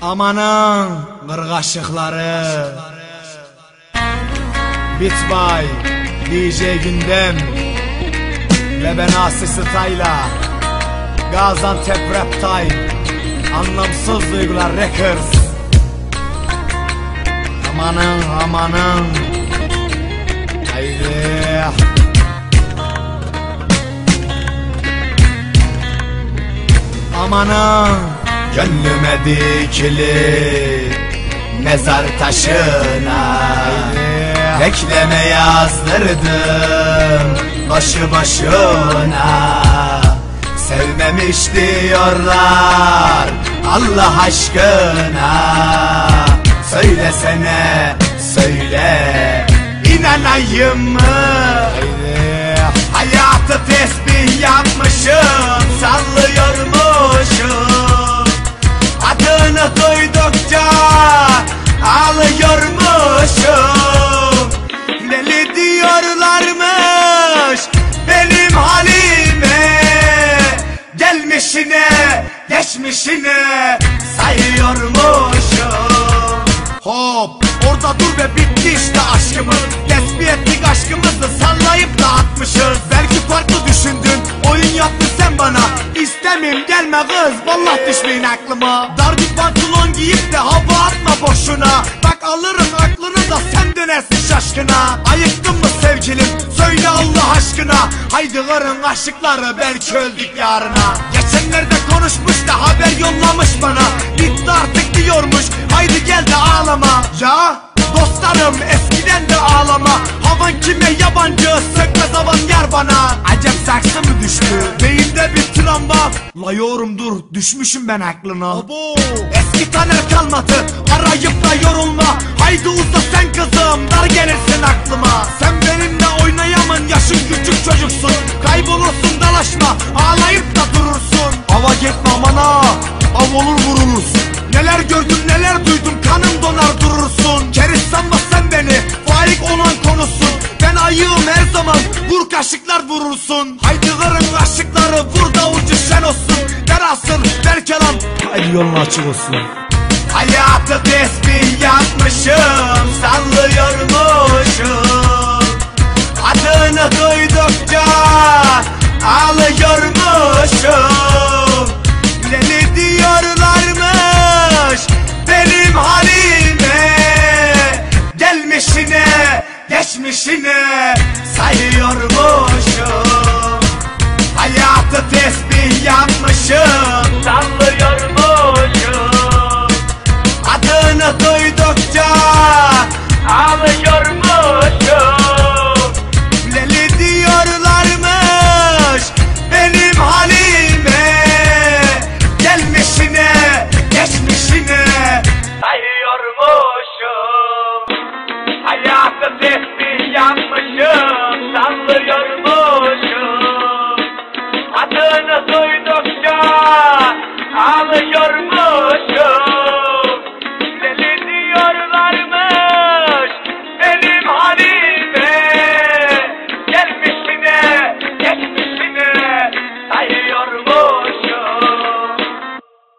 Amanın kırgaşıkları Bitbay DJ Gündem. Ve ben Asi Style'a Gaziantep Rap Time. Anlamsız Duygular Records. Amanın amanın. Haydi. Amanın Gönlüme dikili Mezar taşına. Bekleme yazdırdım Başı başına. Sevmemiş diyorlar Allah aşkına. Söylesene söyle inanayım mı? Geçmişine sayıyormuşum. Hop orada dur be bitti işte aşkımız. Tesbih ettik aşkımızı sallayıp dağıtmışız Belki farklı düşündün oyun yaptın sen bana. İstemeyim gelme kız vallahi düşmeyin aklıma. Dar bir pantolon giyip de hava atma boşuna. Bak alırım aklını da sen dönersin şaşkına. Ayıktın mı sevgilim? Söyle Allah aşkına. Haydi karın aşıkları belki öldük yarına. Geçenlerde konuşmuş da haber yollamış bana. Bitti artık diyormuş haydi gel de ağlama. Ya dostlarım eskiden de ağlama. Havan kime yabancı sökmez havan yer bana. Acep saksı mı düştü? Beyinde bir travma. La yorum dur düşmüşüm ben aklına. Eski taner kalmadı arayıp da yorulma. Haydi uza sen kızım dar vurursun. Haydi kırın kaşıkları vur davulcu şen olsun. Der asıl ver kelam. Haydi yolun açık olsun. Hayatı tesbih yapmışım Sallıyormuşum. Adını duydukça Ağlıyormuşum 对。